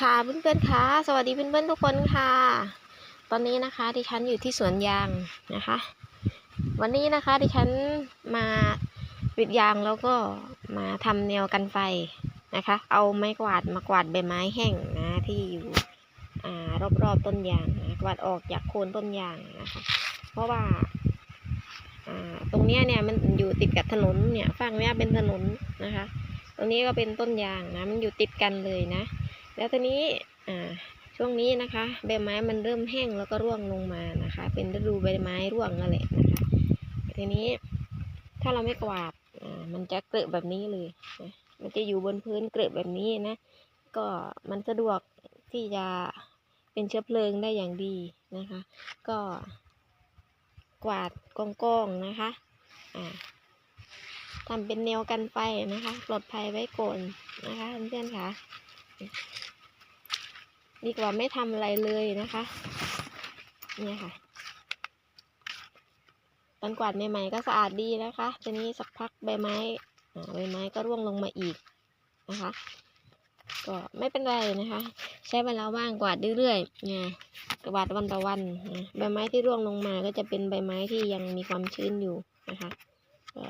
ค่ะเพื่อนๆค่ะสวัสดีเพื่อนๆทุกคนค่ะ ตอนนี้นะคะดิฉันอยู่ที่สวนยางนะคะ วันนี้นะคะดิฉันมาปิดยางแล้วก็มาทำแนวกันไฟนะคะ เอาไม้กวาดมากวาดใบไม้แห้งนะที่อยู่รอบๆต้นยางนะกวาดออกจากโคนต้นยางนะคะ เพราะว่าอ่าตรงเนี้ยเนี่ยมันอยู่ติดกับถนนเนี่ยฝั่งเนี้ยเป็นถนนนะคะ ตรงนี้ก็เป็นต้นยางนะมันอยู่ติดกันเลยนะ แล้วทีนี้อ่าช่วงนี้นะคะ ใบไม้มันเริ่มแห้งแล้วก็ร่วงลงมานะคะ เป็นฤดูใบไม้ร่วงนั่นแหละนะคะทีนี้ถ้าเราไม่กวาดอ่ามันจะเกลอแบบนี้เลยนะมันจะอยู่บนพื้นเกลอแบบนี้นะ ก็มันสะดวกที่จะเป็นเชื้อเพลิงได้อย่างดีนะคะ ก็กวาดกองๆนะคะอ่าทำเป็นแนวกันไฟนะคะ ปลอดภัยไว้ก่อนนะคะเพื่อนๆค่ะ ดีกว่าไม่ทำอะไรเลยนะคะ เนี่ยค่ะตอนกวาดใหม่ๆก็สะอาดดีนะคะทีนี้สักพักใบไม้ใบไม้ก็ร่วงลงมาอีกนะคะ ก็ไม่เป็นไรนะคะ ใช้เวลาว่างกวาดเรื่อยๆเนี่ยกวาดวันต่อวันนะใบไม้ที่ร่วงลงมาก็จะเป็นใบไม้ที่ยังมีความชื้นอยู่นะคะก็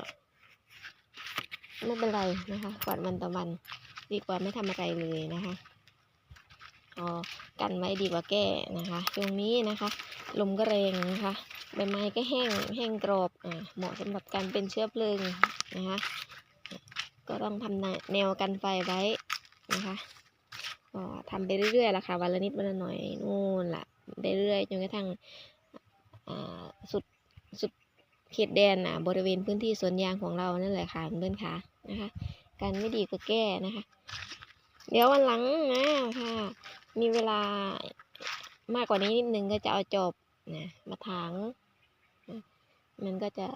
ไม่เป็นไรนะคะ กวาดวันต่อวัน ดีกว่าไม่ทำอะไรเลยนะคะ อ๋อกันไว้ดีกว่าแก้นะคะ ช่วงนี้นะคะ ลมก็แรงนะคะใบไม้ก็แห้งแห้งกรอบอ่าเหมาะสำหรับการเป็นเชื้อเพลิงนะคะก็ต้องทำแนวกันไฟไว้นะคะก็ทำไปเรื่อยๆละค่ะวันละนิดวันละหน่อยนู่นล่ะเรื่อยๆจนกระทั่งอ่าสุดสุดเขตแดนอะบริเวณพื้นที่สวนยางของเรานั่นแหละค่ะเพื่อนค่ะนะคะกันไม่ดีก็แก้นะคะ เดี๋ยววันหลังนะค่ะ มีเวลามากกว่านี้นิดนึงก็จะเอาจบนะมาถางมันก็จะ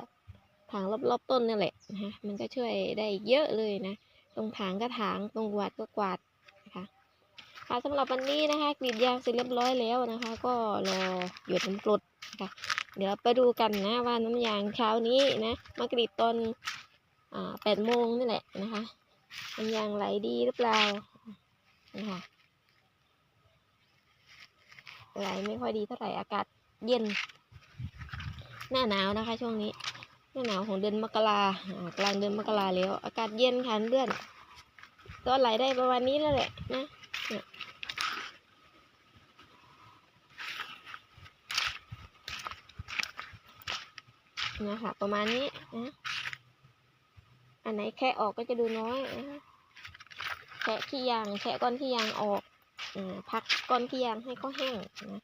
ถางรอบๆต้นนั่นแหละนะคะมันก็ช่วยได้เยอะเลยนะ ตรงถางก็ถางตรงกวาดก็กวาดนะคะค่ะสำหรับวันนี้นะคะกรีดยางเสร็จเรียบร้อยแล้วนะคะ ก็รอหยดน้ำกรดนะคะเดี๋ยวไปดูกันนะว่าน้ำยางเช้านี้นะมากรีดตอนอ่าแปดโมงนี่แหละนะคะน้ำยางไหลดีหรือเปล่า นะคะไหลไม่ค่อยดีเท่าไหร่อากาศเย็น หน้าหนาวนะคะ ช่วงนี้ หน้าหนาวของเดือนมกรากลางเดือนมกราแล้ว อากาศเย็นค่ะเพื่อนก็ไหลได้ประมาณนี้แล้วแหละนะเนี่ยเนี่ยค่ะ ประมาณนี้นะอันไหนแค่ออกก็จะดูน้อยนะ แค่ขี้ยางแค่ก้อนขี้ยางออกอพักก้อนขี้ยางให้เขาแห้งนะ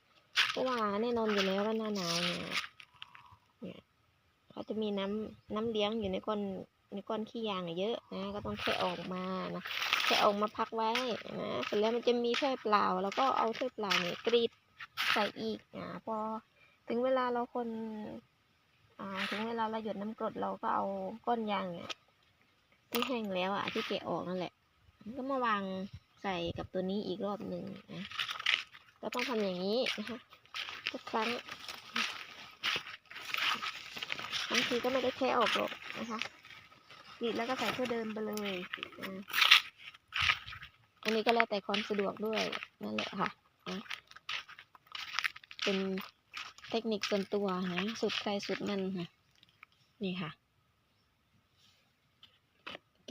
เพราะว่าแน่นอนอยู่แล้วว่าหน้าหนาวเนี่ยเนี่ยเขาจะมีน้ำน้ำเลี้ยงอยู่ในก้อนในก้อนขี้ยางเยอะนะก็ต้องแค่ออกมานะแค่ออกมาพักไว้นะเสร็จแล้วมันจะมีถ้วยเปล่า แล้วก็เอาถ้วยเปล่าเนี่ยกรีดใส่อีกอ่าพอถึงเวลาเราคนอ่าถึงเวลาเราหยดน้ำกรดเราก็เอาก้อนยางเนี่ยที่แห้งแล้วอะที่แกะออกนั่นแหละ ก็มาวางใส่กับตัวนี้อีกรอบหนึ่งนะก็ต้องทำอย่างนี้นะคะทุกครั้งบางทีก็ไม่ได้แค่ออกหรอกนะคะกรีดแล้วก็ใส่เพื่อเดิมไปเลยอันนี้ก็แล้วแต่ความสะดวกด้วยนั่นแหละค่ะอะเป็นเทคนิคส่วนตัวนะสุดใครสุดมันค่ะนี่ค่ะ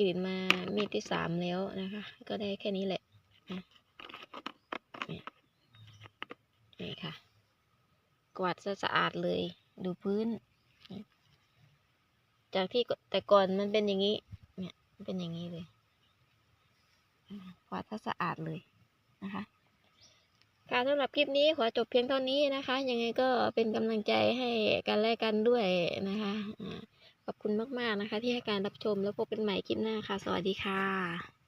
กรีดมามีดที่สามแล้วนะคะ ก็ได้แค่นี้แหละนี่นี่ค่ะ กวาดซะสะอาดเลย ดูพื้น จากที่แต่ก่อนมันเป็นอย่างนี้ เนี่ยเป็นอย่างนี้เลย กวาดถ้าสะอาดเลยนะคะการสำหรับคลิปนี้ขอจบเพียงเท่านี้นะคะ ยังไงก็เป็นกำลังใจให้กันและกันด้วยนะคะ อบคุณมากๆนะคะ ที่ให้การรับชมแล้วพบกันใหม่คลิปหน้าค่ะ สวัสดีค่ะ